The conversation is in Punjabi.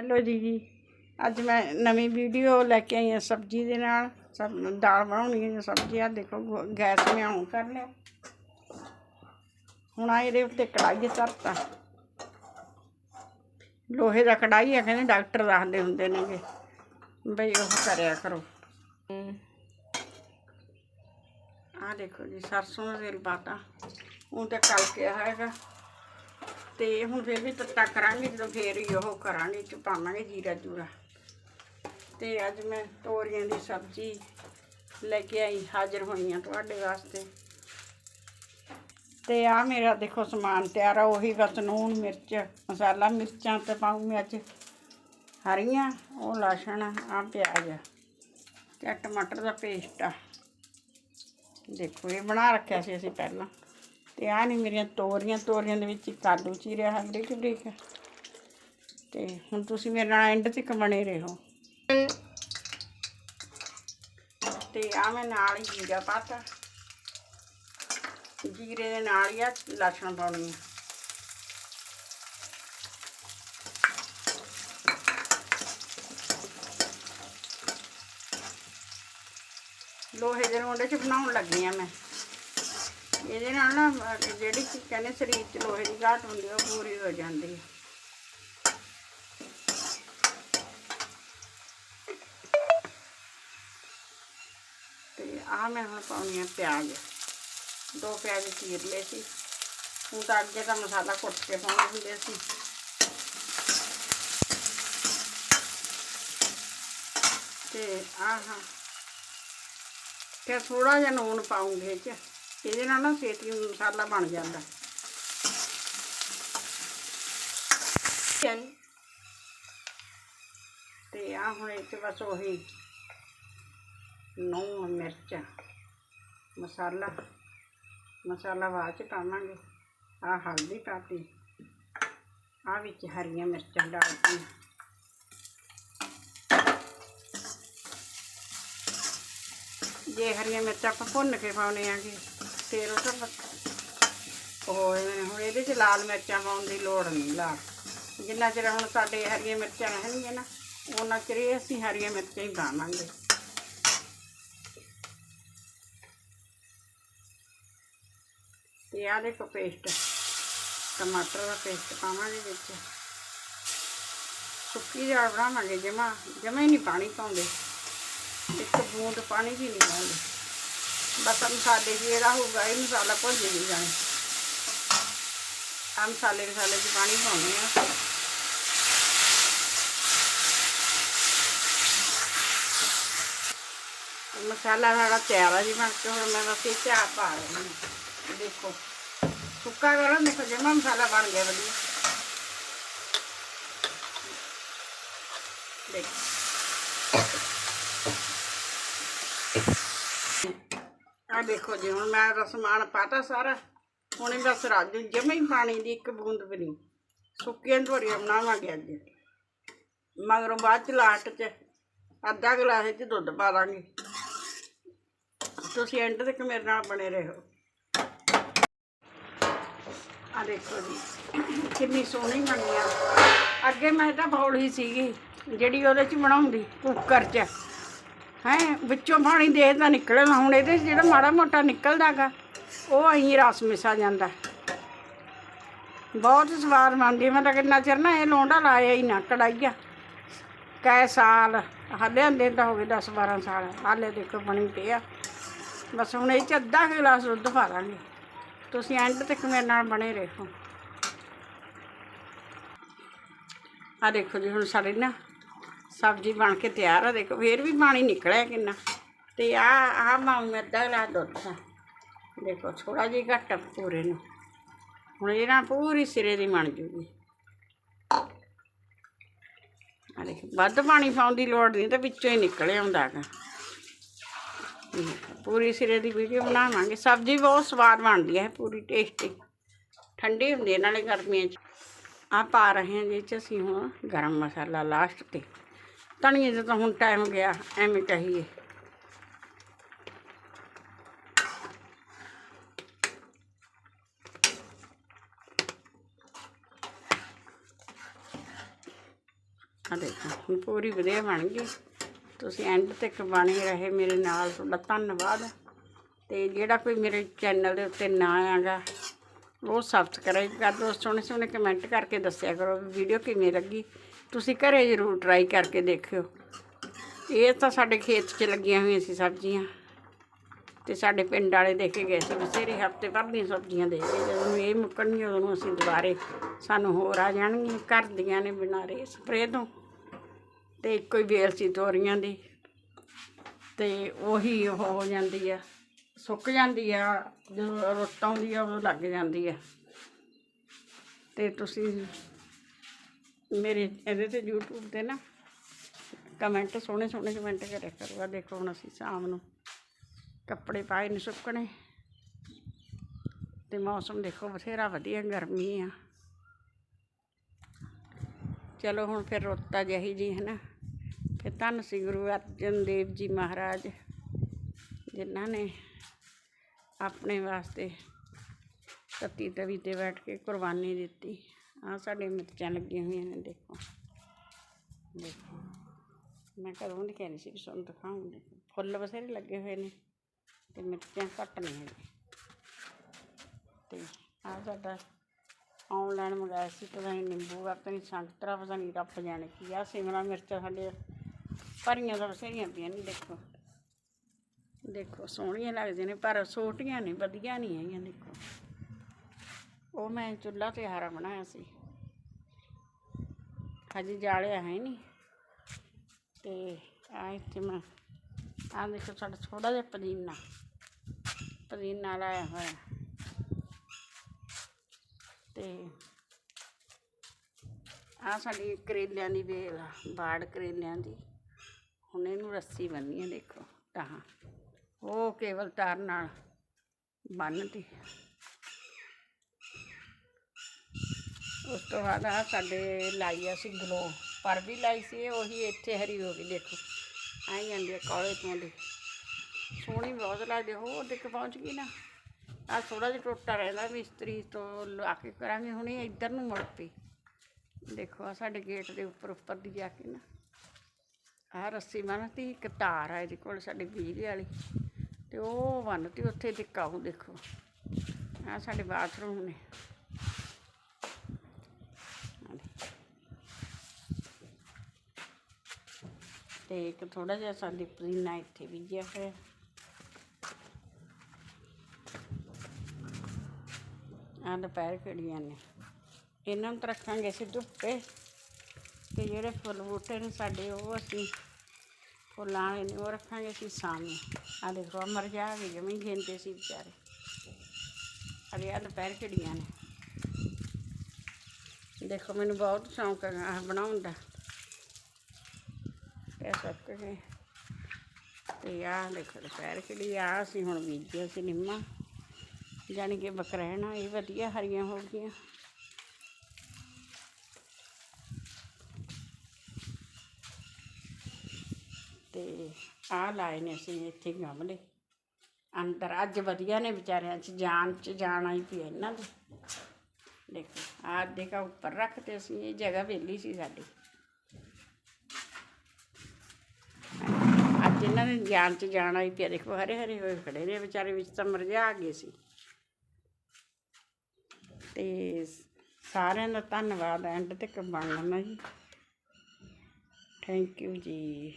ਹੈਲੋ ਜੀ। ਜੀ ਅੱਜ ਮੈਂ ਨਵੀਂ ਵੀਡੀਓ ਲੈ ਕੇ ਆਈ ਹਾਂ ਸਬਜ਼ੀ ਦੇ ਨਾਲ। ਸਬ, ਦਾਲ ਬਣਾਉਣੀ ਹੈ, ਸਬਜ਼ੀ ਆ ਦੇਖੋ, ਗ- ਗੈਸ ਮੈਂ ਆਨ ਕਰ ਲਿਆ। ਹੁਣ ਆ ਇਹਦੇ ਉੱਤੇ ਕੜਾਈ ਧਰਤਾ। ਲੋਹੇ ਦਾ ਕੜਾਈ ਹੈ ਕਹਿੰਦੇ ਡਾਕਟਰ ਦੱਸਦੇ ਹੁੰਦੇ ਨੇਗੇ। ਬਈ ਉਹ ਕਰਿਆ ਕਰੋ। ਆ ਦੇਖੋ ਜੀ, ਸਰਸੋਂ ਦਾ ਤੇਲ ਪਾਤਾ। ਉਹ ਤਾਂ ਕਲ ਕੇ ਹੈਗਾ। ਤੇ ਹੁਣ ਫਿਰ ਵੀ ਤੱਤਾ ਕਰਾਂਗੇ, ਜਦੋਂ ਫੇਰ ਹੀ ਉਹ ਕਰਾਂਗੇ, ਚ ਪਾਵਾਂਗੇ ਜੀਰਾ ਜੂਰਾ। ਤੇ ਅੱਜ ਮੈਂ ਤੋਰੀਆਂ ਦੀ ਸਬਜ਼ੀ ਲੈ ਕੇ ਆਈ, ਹਾਜ਼ਰ ਹੋਈ ਹਾਂ ਤੁਹਾਡੇ ਵਾਸਤੇ। ਤੇ ਆ ਮੇਰਾ ਦੇਖੋ ਸਮਾਨ ਤਿਆਰ ਆ, ਉਹੀ ਬਸ ਨੂਣ, ਮਿਰਚ, ਮਸਾਲਾ, ਮਿਰਚਾਂ ਤੇ ਪਾਉਂਗੀ ਅੱਜ। ਹਰੀਆਂ, ਉਹ ਲਸਣ ਆ ਪਿਆਜ਼। ਤੇ ਟਮਾਟਰ ਦਾ ਪੇਸਟ ਆ। ਦੇਖੋ, ਇਹ ਬਣਾ ਰੱਖਿਆ ਸੀ ਅਸੀਂ ਪਹਿਲਾਂ। ਤੇ ਆ ਨਹੀਂ ਮੇਰੀਆਂ ਤੋਰੀਆਂ ਤੋਰੀਆਂ ਦੇ ਵਿੱਚ ਇੱਕ ਆਲੂ ਚੀਰਿਆ ਹੈ ਬਰੀਕ ਬਰੀਕ ਤੇ ਹੁਣ ਤੁਸੀਂ ਮੇਰੇ ਨਾਲ ਐਂਡ ਤੱਕ ਬਣੇ ਰਹੋ। ਤੇ ਆ ਮੈਂ ਨਾਲ ਹੀ ਜੀਰਾ ਪਾਤਾ। ਜੀਰੇ ਦੇ ਨਾਲ ਹੀ ਆ ਲਸਣ ਪਾਉਣੀ ਆ। ਲੋਹੇ ਦੇ ਰੋਂਡੇ ਚ ਬਣਾਉਣ ਲੱਗੀ ਆ ਮੈਂ। ਇਹਦੇ ਨਾਲ ਨਾ ਜਿਹੜੀ ਕਹਿੰਦੇ ਸਰੀਰ 'ਚ ਲੋਹੇ ਦੀ ਘਾਟ ਹੁੰਦੀ ਉਹ ਪੂਰੀ ਹੋ ਜਾਂਦੀ ਹੈ ਤੇ ਆ ਮੈਂ ਹੁਣ ਪਾਉਣੀ ਆ ਪਿਆਜ਼। ਦੋ ਪਿਆਜ਼ ਚੀਰ ਲਏ ਸੀ। ਹੁਣ ਤਾਂ ਅੱਗੇ ਤਾਂ ਮਸਾਲਾ ਕੁੱਟ ਕੇ ਪਾਉਂਦੇ ਹੁੰਦੇ ਸੀ। ਤੇ ਆਹ, ਫਿਰ ਥੋੜਾ ਜਿਹਾ ਨੂਣ ਪਾਉਂਗੇ 'ਚ। ਇਹਦੇ ਨਾਲ ਨਾ ਛੇਤੀ ਮਸਾਲਾ ਬਣ ਜਾਂਦਾ। ਤੇ ਆ ਹੁਣ ਇਹ 'ਚ ਬਸ ਉਹੀ ਨੂਣ ਮਿਰਚ ਮਸਾਲਾ। ਮਸਾਲਾ ਬਾਅਦ ਚ ਪਾਵਾਂਗੇ। ਆ ਹਲਦੀ ਪਾਤੀ। ਆ ਵਿੱਚ ਹਰੀਆਂ ਮਿਰਚਾਂ ਡਾਲਤੀਆਂ ਜੇ ਹਰੀਆਂ ਮਿਰਚਾਂ ਆਪਾਂ ਭੁੰਨ ਕੇ ਪਾਉਣੇ ਆਗੇ। ਫਿਰ ਉਹ ਤਾਂ ਉਹ ਹੁਣ ਇਹਦੇ 'ਚ ਲਾਲ ਮਿਰਚਾਂ ਪਾਉਣ ਦੀ ਲੋੜ ਨਹੀਂ ਲਾ। ਜਿੰਨਾ ਚਿਰ ਹੁਣ ਸਾਡੇ ਹਰੀਆਂ ਮਿਰਚਾਂ ਰਹਿਣਗੀਆਂ ਨਾ, ਉਹਨਾਂ ਚਿਰ ਇਹ ਅਸੀਂ ਹਰੀਆਂ ਮਿਰਚਾਂ ਹੀ ਪਾਵਾਂਗੇ। ਤੇ ਆਹ ਦੇਖੋ ਪੇਸਟ ਟਮਾਟਰ ਦਾ ਪੇਸਟ ਪਾਵਾਂਗੇ ਵਿੱਚ। ਸੁੱਕੀ ਦਾਲ ਬਣਾਵਾਂਗੇ ਜਮਾ ਜਮਾ ਹੀ ਨਹੀਂ ਪਾਣੀ ਪਾਉਂਦੇ। ਇੱਕ ਬੂੰਦ ਪਾਣੀ ਵੀ ਨਹੀਂ ਪਾਉਂਦੇ। ਬਸ ਮਸਾਲੇ ਜੀ ਇਹਦਾ ਹੋਊਗਾ ਇਹ ਮਸਾਲਾ ਭੁੱਲ ਜੀ ਜਾਣੇ ਆ ਮਸਾਲੇ ਮਸਾਲੇ 'ਚ ਪਾਣੀ ਪਾਉਂਦੇ ਆ ਮਸਾਲਾ ਸਾਡਾ ਤਿਆਰ ਆ ਜੀ ਬਣ ਕੇ ਹੁਣ ਮੈਂ ਬਸ ਇਹ ਚਾਹ ਪਾ ਰਹੀ ਹਾਂ ਦੇਖੋ ਸੁੱਕਾ ਕਰੋ ਦੇਖੋ ਜਮਾ ਮਸਾਲਾ ਬਣ ਗਿਆ ਵਧੀਆ ਦੇਖੋ ਆ ਦੇਖੋ ਜੀ, ਹੁਣ ਮੈਂ ਦਾ ਸਮਾਨ ਪਾਤਾ ਸਾਰਾ। ਹੁਣ ਬਸ ਰਾਜੂ ਜਮੇ ਹੀ ਪਾਣੀ ਦੀ ਇੱਕ ਬੂੰਦ ਵੀ ਨਹੀਂ। ਸੁੱਕੀਆਂ ਧੋਰੀਆਂ ਬਣਾਵਾਂਗੇ ਅੱਜ। ਮਗਰੋਂ ਬਾਅਦ ਚ ਲਾਟ ਚ ਅੱਧਾ ਗਲਾਸ ਚ ਦੁੱਧ ਪਾ ਦਾਂਗੇ। ਤੁਸੀਂ ਐਂਡ ਤੱਕ ਮੇਰੇ ਨਾਲ ਬਣੇ ਰਹੋ। ਆ ਦੇਖੋ ਜੀ, ਕਿੰਨੀ ਸੋਹਣੀ ਬਣੀ ਆ। ਅੱਗੇ ਮੈਂ ਤਾਂ ਬੌਲ ਹੀ ਸੀਗੀ, ਜਿਹੜੀ ਉਹਦੇ ਚ ਬਣਾਉਂਦੀ ਕੁੱਕਰ ਚ। ਹੈ, ਵਿੱਚੋਂ ਪਾਣੀ ਦੇਖਦਾ ਨਿਕਲਣਾ, ਹੁਣ ਇਹਦੇ 'ਚ ਜਿਹੜਾ ਮਾੜਾ ਮੋਟਾ ਨਿਕਲਦਾਗਾ, ਉਹ ਅਹੀਂ ਰਸ ਮਿਸਾ ਜਾਂਦਾ। ਬਹੁਤ ਸਵਾਦ ਬਣਦੀ ਹੈ। ਮੈਂ ਤਾਂ ਕਿੰਨਾ ਚਿਰ ਨਾ ਇਹ ਲੋਂਡਾ ਲਾਇਆ ਹੀ ਨਾ ਕੜਾਈਆ ਕੈ ਸਾਲ, ਹਾਲੇ ਆਂਦੇ ਤਾਂ ਹੋ ਗਏ 10 12 ਸਾਲ, ਹਾਲੇ ਦੇਖੋ ਬਣੀ ਪਿਆ ਬਸ ਹੁਣ ਇਹ ਚ ਅੱਧਾ ਕੁ ਗਲਾਸ ਦੁੱਧ ਪਾ ਦਾਂਗੇ। ਤੁਸੀਂ ਐਂਡ ਤੱਕ ਮੇਰੇ ਨਾਲ ਬਣੇ ਰਹੋ। ਆ ਦੇਖੋ ਜੀ, ਹੁਣ ਸਾਡੀ ਨਾ ਸਬਜ਼ੀ ਬਣ ਕੇ ਤਿਆਰ ਆ, ਦੇਖੋ, ਫੇਰ ਵੀ ਪਾਣੀ ਨਿਕਲਿਆ ਕਿੰਨਾ। ਤੇ ਆ ਆ ਮਾਂ ਮੈਂ ਅੱਧਾ ਗਲਾਸ ਦੁੱਧ ਦਾ ਦੇਖੋ ਥੋੜਾ ਜਿਹਾ ਘੱਟ ਪੂਰੇ ਨੂੰ। ਹੁਣ ਇਹ ਨਾ ਪੂਰੀ ਸਿਰੇ ਦੀ ਬਣ ਜੂਗੀ। ਆ ਦੇਖੋ, ਵੱਧ ਪਾਣੀ ਪਾਉਣ ਦੀ ਲੋੜ ਨਹੀਂ, ਤੇ ਵਿੱਚੋਂ ਹੀ ਨਿਕਲ ਆਉਂਦਾ ਹੈਗਾ। ਪੂਰੀ ਸਿਰੇ ਦੀ ਵੀਡੀਓ ਬਣਾਵਾਂਗੇ। ਸਬਜ਼ੀ ਬਹੁਤ ਸਵਾਦ ਬਣਦੀ ਹੈ, ਪੂਰੀ ਟੇਸਟੀ। ਠੰਡੀ ਹੁੰਦੀ ਹੈ, ਨਾਲੇ ਗਰਮੀਆਂ 'ਚ। ਆ ਪਾ ਰਹੇ ਹਾਂ ਜੀ ਚ ਅਸੀਂ ਹੁਣ ਗਰਮ ਮਸਾਲਾ ਲਾਸਟ ਤੇ। ਧਨੀਏ ਦਾ ਤਾਂ ਹੁਣ ਟਾਈਮ ਗਿਆ, ਐਵੇਂ ਕਹੀਏ। ਆ ਦੇਖੋ, ਹੁਣ ਪੂਰੀ ਵਧੀਆ ਬਣ ਗਈ। ਤੁਸੀਂ ਐਂਡ ਤੱਕ ਬਣੇ ਰਹੇ ਮੇਰੇ ਨਾਲ, ਤੁਹਾਡਾ ਧੰਨਵਾਦ। ਤੇ ਜਿਹੜਾ ਕੋਈ ਮੇਰੇ ਚੈਨਲ ਦੇ ਉੱਤੇ ਨਾ ਆਗਾ ਉਹ ਸਬਸਕ੍ਰਾਈਬ ਕਰ ਦਿਓ। ਸੋਹਣੇ ਸੋਹਣੇ ਕਮੈਂਟ ਕਰਕੇ ਦੱਸਿਆ ਕਰੋ ਵੀ ਵੀਡੀਓ ਕਿਵੇਂ ਲੱਗੀ। ਤੁਸੀਂ ਘਰੇ ਜ਼ਰੂਰ ਟਰਾਈ ਕਰਕੇ ਦੇਖਿਓ। ਇਹ ਤਾਂ ਸਾਡੇ ਖੇਤ 'ਚ ਲੱਗੀਆਂ ਹੋਈਆਂ ਸੀ ਸਬਜ਼ੀਆਂ। ਤੇ ਸਾਡੇ ਪਿੰਡ ਵਾਲੇ ਦੇਖ ਕੇ ਗਏ ਸੀ ਬਸੇਰੇ ਹਫ਼ਤੇ ਭਰ ਦੀਆਂ ਸਬਜ਼ੀਆਂ ਦੇ ਕੇ ਜਦੋਂ ਇਹ ਮੁੱਕਣਗੀਆਂ, ਉਦੋਂ ਅਸੀਂ ਦੁਬਾਰੇ ਸਾਨੂੰ ਹੋਰ ਆ ਜਾਣਗੀਆਂ। ਘਰ ਦੀਆਂ ਨੇ ਬਿਨਾਂ ਰੇ ਸਪਰੇਅ ਤੋਂ। ਤੇ ਇੱਕੋ ਹੀ ਵੇਲ ਸੀ ਤੋਰੀਆਂ ਦੀ। ਤੇ ਉਹੀ ਉਹ ਹੋ ਜਾਂਦੀ ਆ, ਸੁੱਕ ਜਾਂਦੀ ਆ, ਜਦੋਂ ਰੁੱਤ ਆਉਂਦੀ ਆ, ਉਦੋਂ ਲੱਗ ਜਾਂਦੀ ਆ। ਤੇ ਤੁਸੀਂ ਮੇਰੇ ਇਹਦੇ ਤੇ YouTube ਤੇ ਨਾ ਕਮੈਂਟ, ਸੋਹਣੇ ਸੋਹਣੇ ਕਮੈਂਟ ਕਰਿਆ ਕਰੋ ਆ ਦੇਖੋ ਹੁਣ ਅਸੀਂ ਸ਼ਾਮ ਨੂੰ ਕੱਪੜੇ ਪਾਏ ਨੇ ਸੁੱਕਣੇ ਤੇ ਮੌਸਮ ਦੇਖੋ ਬਥੇਰਾ ਵਧੀਆ, ਗਰਮੀ ਆ। ਚਲੋ ਹੁਣ ਫਿਰ ਰੋਤਾ ਆ ਜੀ ਹੈ ਨਾ ਫਿਰ ਧੰਨ ਸ੍ਰੀ ਗੁਰੂ ਅਰਜਨ ਦੇਵ ਜੀ ਮਹਾਰਾਜ, ਜਿਨ੍ਹਾਂ ਨੇ ਆਪਣੇ ਵਾਸਤੇ ਤਤੀ ਤਵੀ ਤੇ ਬੈਠ ਕੇ ਕੁਰਬਾਨੀ ਦਿੱਤੀ। ਆ ਸਾਡੇ ਮਿਰਚਾਂ ਲੱਗੀਆਂ ਹੋਈਆਂ ਨੇ, ਦੇਖੋ। ਦੇਖੋ। ਮੈਂ ਕਦੋਂ ਦੀ ਕਹਿੰਦੀ ਸੀ ਵੀ ਤੁਹਾਨੂੰ ਦਿਖਾਉਂਗੀ ਫੁੱਲ ਬਥੇਰੇ ਲੱਗੇ ਹੋਏ ਨੇ ਤੇ ਮਿਰਚਾਂ ਘੱਟ ਨਹੀਂ ਹੈਗੀਆਂ ਤੇ ਆ ਸਾਡਾ ਆਨਲਾਈਨ ਮੰਗਾਇਆ ਸੀ ਪਤਾ ਨਹੀਂ ਨਿੰਬੂ ਆ ਪਤਾ ਨਹੀਂ ਸੰਤਰਾ ਪਤਾ ਨਹੀਂ ਰੱਬ ਜਾਣੇ ਕੀ ਆ, ਸਿਮਲਾ ਮਿਰਚਾਂ ਸਾਡੇ ਭਰੀਆਂ ਤਾਂ ਬਥੇਰੀਆਂ ਪਈਆਂ ਨੇ, ਦੇਖੋ। ਦੇਖੋ, ਸੋਹਣੀਆਂ ਲੱਗਦੀਆਂ ਨੇ, ਪਰ ਛੋਟੀਆਂ ਨੇ, ਵਧੀਆ ਨਹੀਂ ਹੈਗੀਆਂ, ਦੇਖੋ। ਉਹ ਮੈਂ ਚੁੱਲ੍ਹਾ ਤੇ ਹਾਰਾ ਬਣਾਇਆ ਸੀ। ਹਜੇ ਜਾਲਿਆ ਹੈ ਨਹੀਂ। ਤੇ ਆ ਇੱਥੇ ਮੈਂ ਆ ਦੇਖੋ ਸਾਡਾ ਥੋੜਾ ਜਿਹਾ ਪੁਦੀਨਾ ਪੁਦੀਨਾ ਲਾਇਆ ਹੋਇਆ। ਤੇ ਆ ਸਾਡੀ ਕਰੇਲਿਆਂ ਦੀ ਵੇਲ ਆ, ਬਾੜ ਕਰੇਲਿਆਂ ਦੀ। ਹੁਣ ਇਹਨੂੰ ਰੱਸੀ ਬੰਨੀ ਹੈ ਦੇਖੋ, ਤਾਂ। ਉਹ ਕੇਵਲ ਤਾਰ ਨਾਲ ਬੰਨ੍ਹਤੀ। ਉਸ ਤੋਂ ਬਾਅਦ ਆ ਸਾਡੇ ਲਾਈ ਅਸੀਂ ਗਲੋ ਪਰ ਵੀ ਲਾਈ ਸੀ ਉਹੀ ਇੱਥੇ ਹਰੀ ਹੋ ਗਈ, ਦੇਖੋ। ਆਈ ਜਾਂਦੀ ਆ ਕਾਲੇ ਤੋਂ ਦੀ ਸੋਹਣੀ ਬਹੁਤ ਲੱਗਦੀ ਉਹ ਦੇਖ ਪਹੁੰਚ ਗਈ ਨਾ। ਆ ਥੋੜਾ ਜਿਹਾ ਟੋਟਾ ਰਹਿੰਦਾ, ਮਿਸਤਰੀ ਤੋਂ ਲਾ ਕੇ ਕਰਾਂਗੇ, ਹੁਣ ਇੱਧਰ ਨੂੰ ਮੁੜ ਪਈ। ਦੇਖੋ ਆ ਸਾਡੇ ਗੇਟ ਦੇ ਉੱਪਰ ਉੱਪਰ ਦੀ ਜਾ ਕੇ ਨਾ। ਆ ਰੱਸੀ ਬੰਨ੍ਹਤੀ ਇੱਕ ਤਾਰ ਆ ਇਹਦੇ ਕੋਲ, ਸਾਡੇ ਬਿਜਲੀ ਵਾਲੀ। ਤੇ ਉਹ ਬੰਨ੍ਹਤੀ ਉੱਥੇ ਟਿਕਾਉ ਦੇਖੋ। ਆ ਸਾਡੇ ਬਾਥਰੂਮ ਨੇ ਆਹ ਦੇਖੋ। ਤੇ ਇੱਕ ਥੋੜਾ ਜਿਹਾ ਸਾਡੇ ਪੁਦੀਨਾ ਇੱਥੇ ਬੀਜਿਆ ਹੋਇਆ। ਆ ਦੁਪਹਿਰ ਖੜੀਆਂ ਨੇ। ਇਹਨਾਂ ਨੂੰ ਤਾਂ ਰੱਖਾਂਗੇ ਅਸੀਂ ਧੁੱਪੇ ਤੇ ਜਿਹੜੇ ਫੁੱਲ ਬੂਟੇ ਨੇ ਸਾਡੇ, ਉਹ ਅਸੀਂ ਫੁੱਲਾਂ ਵਾਲੇ ਨੇ, ਉਹ ਰੱਖਾਂਗੇ ਅਸੀਂ ਸਾਹਮਣੇ। ਆ ਦੇਖੋ ਮਰ ਜਾ ਜਮੀ ਗਿਣਦੇ ਸੀ ਵਿਚਾਰੇ। ਅਰੇ ਆ ਦੁਪਹਿਰ ਖੜੀਆਂ ਨੇ। ਦੇਖੋ, ਮੈਨੂੰ ਬਹੁਤ ਸ਼ੌਂਕ ਹੈ ਆਹ ਬਣਾਉਣ ਦਾ। ਇਹ ਸਭ ਕੁਝ ਤੇ ਆਹ ਦੇਖੋ ਦੁਪਹਿਰ ਖੜੀ ਆ ਅਸੀਂ ਹੁਣ ਬੀਜਿਆ ਸੀ ਨਿੰਮਾ। ਜਾਣੀ ਕਿ ਬਕਰਹਿਣਾ ਇਹ ਵਧੀਆ ਹਰੀਆਂ ਹੋ ਗਈਆਂ। ਤੇ ਆਹ ਲਾਏ ਨੇ ਅਸੀਂ ਇੱਥੇ ਗਮਲੇ। ਅੰਦਰ ਅੱਜ ਵਧੀਆ ਨੇ ਵਿਚਾਰਿਆਂ 'ਚ ਜਾਨ 'ਚ ਜਾਨ ਆਈ ਪਈ ਇਹਨਾਂ ਦੀ। ਦੇਖੋ ਆ ਦੇਖਾ ਉੱਪਰ ਰੱਖਤੇ ਅਸੀਂ ਇਹ ਜਗ੍ਹਾ ਵਿਹਲੀ ਸੀ ਸਾਡੀ ਅੱਜ ਇਹਨਾਂ ਨੇ ਜਾਨ 'ਚ ਜਾਨ ਆਈ ਪਈ ਦੇਖੋ, ਹਰੇ ਹਰੇ ਹੋਏ ਖੜੇ ਨੇ, ਵਿਚਾਰੇ ਵਿੱਚ ਤਾਂ ਮਰਜਾ ਗਏ ਸੀ। ਤੇ ਸਾਰਿਆਂ ਦਾ ਧੰਨਵਾਦ, ਐਂਡ ਤੱਕ ਬਣਨਾ ਜੀ। ਥੈਂਕ ਯੂ ਜੀ।